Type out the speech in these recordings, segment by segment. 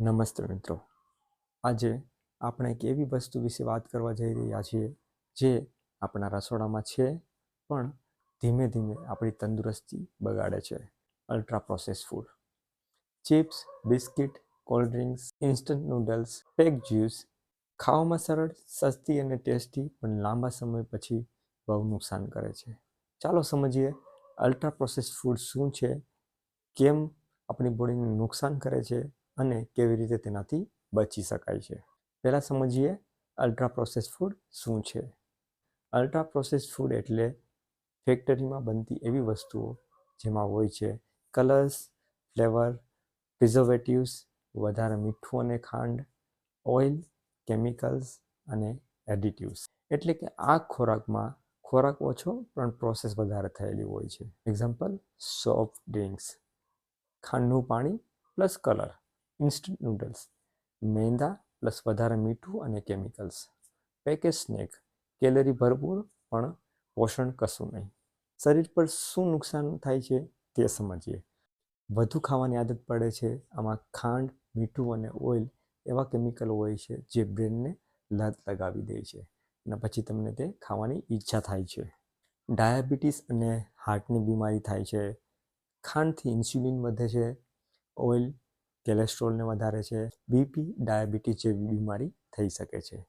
નમસ્તે મિત્રો. આજે આપણે એક એવી વસ્તુ વિશે વાત કરવા જઈ રહ્યા છીએ જે આપણા રસોડામાં છે, પણ ધીમે ધીમે આપણી તંદુરસ્તી બગાડે છે. Ultra process food chips biscuit cold drinks instant noodles pack juice ખાવામાં સરળ, સસ્તી અને ટેસ્ટી, પણ લાંબા સમય પછી બહુ નુકસાન કરે છે. ચાલો સમજીએ અલ્ટ્રા પ્રોસેસ ફૂડ શું છે, કેમ આપણી બોડીને નુકસાન કરે છે અને કેવી રીતે તેનાથી બચી શકાય છે. પહેલાં સમજીએ અલ્ટ્રા પ્રોસેસ ફૂડ શું છે. અલ્ટ્રા પ્રોસેસ ફૂડ એટલે ફેક્ટરીમાં બનતી એવી વસ્તુઓ જેમાં હોય છે કલર્સ, ફ્લેવર, પ્રિઝર્વેટિવ્સ, વધારે મીઠું અને ખાંડ, ઓઇલ, કેમિકલ્સ અને એડિટિવ્સ. એટલે કે આ ખોરાકમાં ખોરાક ઓછો પણ પ્રોસેસ વધારે થયેલી હોય છે. એક્ઝામ્પલ સોફ્ટ ડ્રિંક્સ ખાંડનું પાણી પ્લસ કલર ઇન્સ્ટન્ટ નૂડલ્સ મેંદા પ્લસ વધારે મીઠું અને કેમિકલ્સ પેકેજ સ્નેક કેલરી ભરપૂર પણ પોષણ કશું નહીં. શરીર પર શું નુકસાન થાય છે તે સમજીએ. વધુ ખાવાની આદત પડે છે, આમાં ખાંડ, મીઠું અને ઓઇલ એવા કેમિકલ હોય છે જે બ્રેનને લત લગાવી દે છે અને પછી તમને તે ખાવાની ઈચ્છા થાય છે. ડાયાબિટીસ અને હાર્ટની બીમારી થાય છે. ખાંડથી ઇન્સ્યુલિન વધે છે. ઓઇલ કોલેસ્ટ્રોલને વધારે છે, બીપી, ડાયાબિટીસ જેવી બીમારી થઈ શકે છે.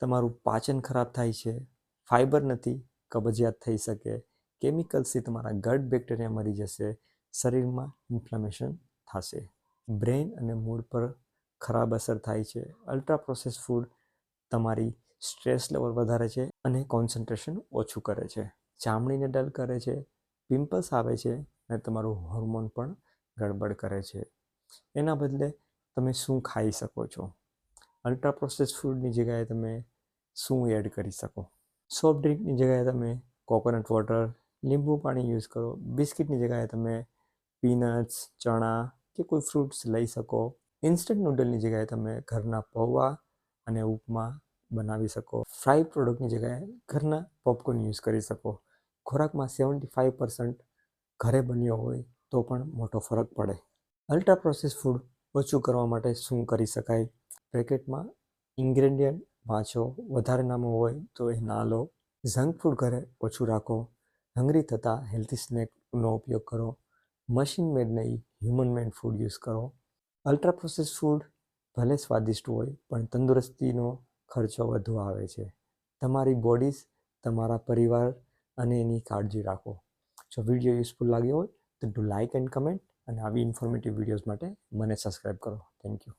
તમારું પાચન ખરાબ થાય છે ફાઇબર નથી, કબજિયાત થઈ શકે કેમિકલ્સથી તમારા ગટ બેક્ટેરિયા મરી જશે, શરીરમાં ઇન્ફ્લેમેશન થશે. બ્રેઇન અને મૂડ પર ખરાબ અસર થાય છે, અલ્ટ્રા પ્રોસેસ ફૂડ તમારી સ્ટ્રેસ લેવલ વધારે છે અને કોન્સન્ટ્રેશન ઓછું કરે છે. ચામડીને ડલ કરે છે, પિમ્પલ્સ આવે છે અને તમારું હોર્મોન પણ ગડબડ કરે છે. એના બદલે તમે શું ખાઈ શકો છો? અલ્ટ્રા પ્રોસેસ ફૂડની જગ્યાએ તમે શું એડ કરી શકો? સોફ્ટ ડ્રિંકની જગ્યાએ તમે કોકોનટ વોટર લીંબુ પાણી યુઝ કરો બિસ્કિટની જગ્યાએ તમે પીનટ્સ ચણા કે કોઈ ફ્રૂટ્સ લઈ શકો. ઇન્સ્ટન્ટ નૂડલની જગ્યાએ તમે ઘરના પૌવા અને ઉપમા બનાવી શકો. ફ્રાય પ્રોડક્ટની જગ્યાએ ઘરના પોપકોર્ન યુઝ કરી શકો. ખોરાકમાં સેવન્ટી ફાઇવ પર્સન્ટ ઘરે બન્યો હોય તો પણ મોટો ફરક પડે. અલ્ટ્રા પ્રોસેસ ફૂડ ઓછું કરવા માટે શું કરી શકાય? પેકેટમાં ઇન્ગ્રેડિયન્ટ વાંચો. વધારે નામો હોય તો એ ના લો. જંક ફૂડ ઘરે ઓછું રાખો. હંગરી થતાં હેલ્ધી સ્નેકનો ઉપયોગ કરો. મશીન મેડ નહીં, હ્યુમન મેડ ફૂડ યુઝ કરો. અલ્ટ્રા પ્રોસેસ ફૂડ ભલે સ્વાદિષ્ટ હોય, પણ તંદુરસ્તીનો ખર્ચો વધુ આવે છે. તમારી બોડીઝ, તમારા પરિવાર અને એની કાળજી રાખો. જો વીડિયો યુઝફુલ લાગ્યો હોય તો ડુ લાઇક એન્ડ કમેન્ટ અને આવી ઇન્ફોર્મેટિવ વિડીયોઝ માટે મને સબસ્ક્રાઈબ કરો. Thank you